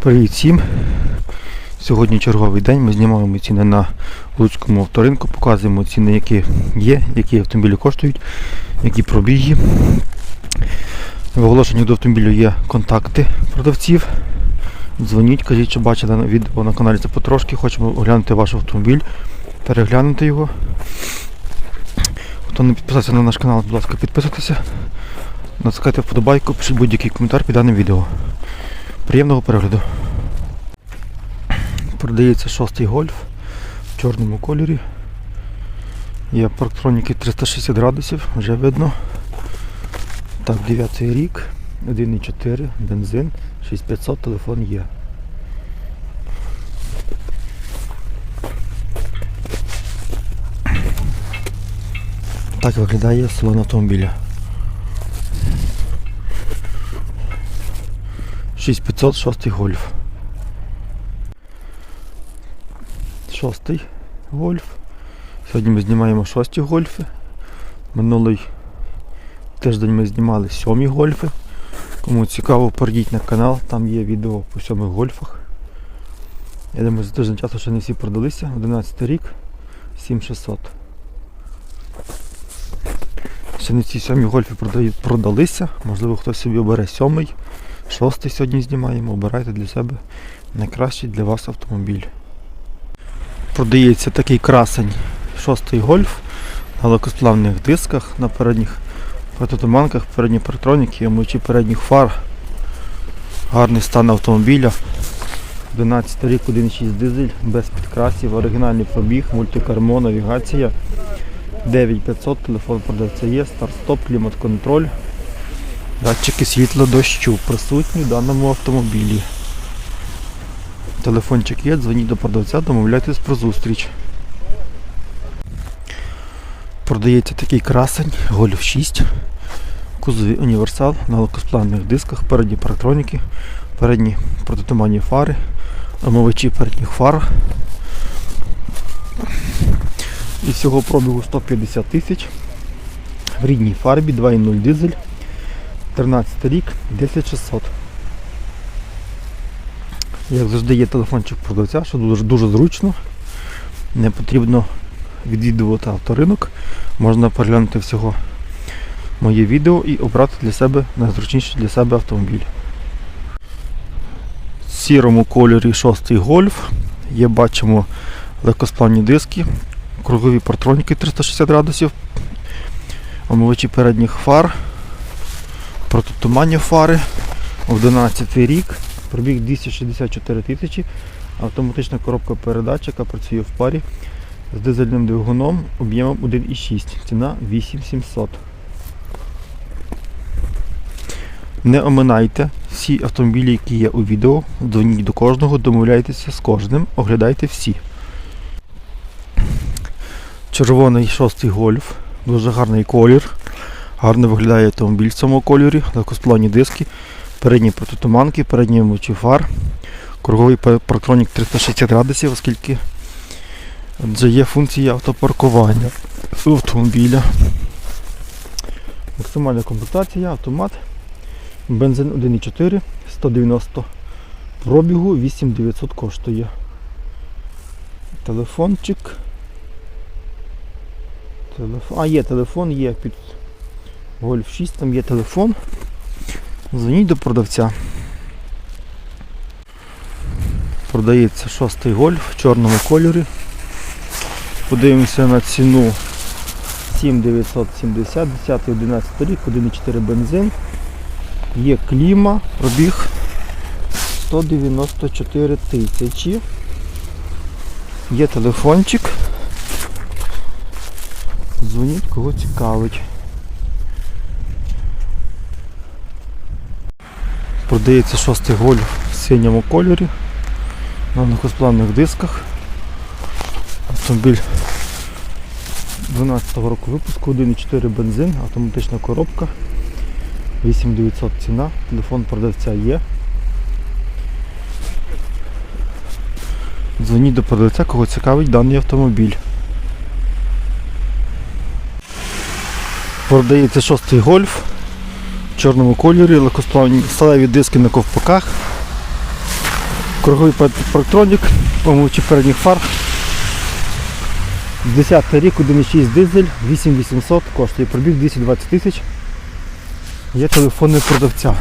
Привіт всім! Сьогодні черговий день. Ми знімаємо ціни на Луцькому авторинку, показуємо ціни, які є, які автомобілі коштують, які пробіги. В оголошенні до автомобілю є контакти продавців. Дзвоніть, кажіть, що бачили відео на каналі це потрошки. Хочемо оглянути ваш автомобіль, переглянути його. Хто не підписався на наш канал, будь ласка, підписуйтеся. Натискайте вподобайку, пишіть будь-який коментар під даним відео. Приємного перегляду. Продається шостий гольф в чорному кольорі. Є парктроніки 360 градусів, вже видно. Так, 9 рік, 1,4, бензин, 6500, телефон є. Так виглядає салон автомобіля. 6500 шостий гольф. Шостий гольф. Сьогодні ми знімаємо шості гольфи. Минулий тиждень ми знімали сьомі гольфи. Кому цікаво, перейдіть на канал, там є відео по сьомих гольфах. Я думаю, за тиждень часу ще не всі продалися. 11 рік, 7600. Ще не ці сьомі гольфи продалися. Можливо, хтось собі обере сьомий. Шостий сьогодні знімаємо. Обирайте для себе найкращий для вас автомобіль. Продається такий красень шостий гольф на легкосплавних дисках, на передніх прототуманках, передні парктроніки, омивачі передніх фар. Гарний стан автомобіля. 11 рік, 1.6 дизель, без підкрасів, оригінальний пробіг, мультикармо, навігація. 9500, телефон продавця є, старт-стоп, клімат-контроль. Датчики світла дощу присутні в даному автомобілі. Телефончик є, дзвоніть до продавця, домовляйтесь про зустріч. Продається такий красень, Golf 6. Кузові універсал на легкосплавних дисках, передні парктроніки, передні протитуманні фари, омивачі передніх фар. І всього пробігу 150 тисяч. В рідній фарбі 2.0 дизель. 13 рік, 10600. Як завжди є телефончик продавця, що дуже, дуже зручно. Не потрібно відвідувати авторинок. Можна переглянути всього моє відео і обрати для себе найзручніший для себе автомобіль. В сірому кольорі шостий гольф. Є бачимо легкосплавні диски, кругові партроніки 360 градусів, омивачі передніх фар, протитуманні фари, 11 рік, пробіг 264 тисячі, автоматична коробка передач, яка працює в парі з дизельним двигуном об'ємом 1,6, ціна 8700. Не оминайте всі автомобілі, які є у відео, дзвоніть до кожного, домовляйтеся з кожним, оглядайте всі. Червоний шостий гольф, дуже гарний колір. Гарно виглядає автомобіль в цьому кольорі, легкосплавні диски, передні протитуманки, передні мочі фар, круговий пар- парктронік 360 градусів, оскільки вже є функція автопаркування автомобіля. Максимальна комплектація, автомат, бензин 1,4, 190 пробігу, 8900 коштує. Телефончик. Телефон. А, є телефон, є під Гольф 6, там є телефон. Дзвоніть до продавця. Продається шостий гольф в чорному кольорі. Подивимося на ціну 7970, 10 11 рік, 1,4 бензин. Є кліма, пробіг 194 тисячі. Є телефончик. Дзвоніть, кого цікавить. Продається шостий гольф в синьому кольорі на легкосплавних дисках. Автомобіль 12 го року випуску, 1,4 бензин, автоматична коробка, 8900 ціна, телефон продавця є. Дзвоніть до продавця, кого цікавить даний автомобіль. Продається шостий гольф чорному кольорі, легкосплавні сталеві диски на ковпаках. Круговий парктронік, помивачі передніх фар. 10 рік, 1,6 дизель, 8800, коштує пробіг 220 тисяч. Є телефони продавця.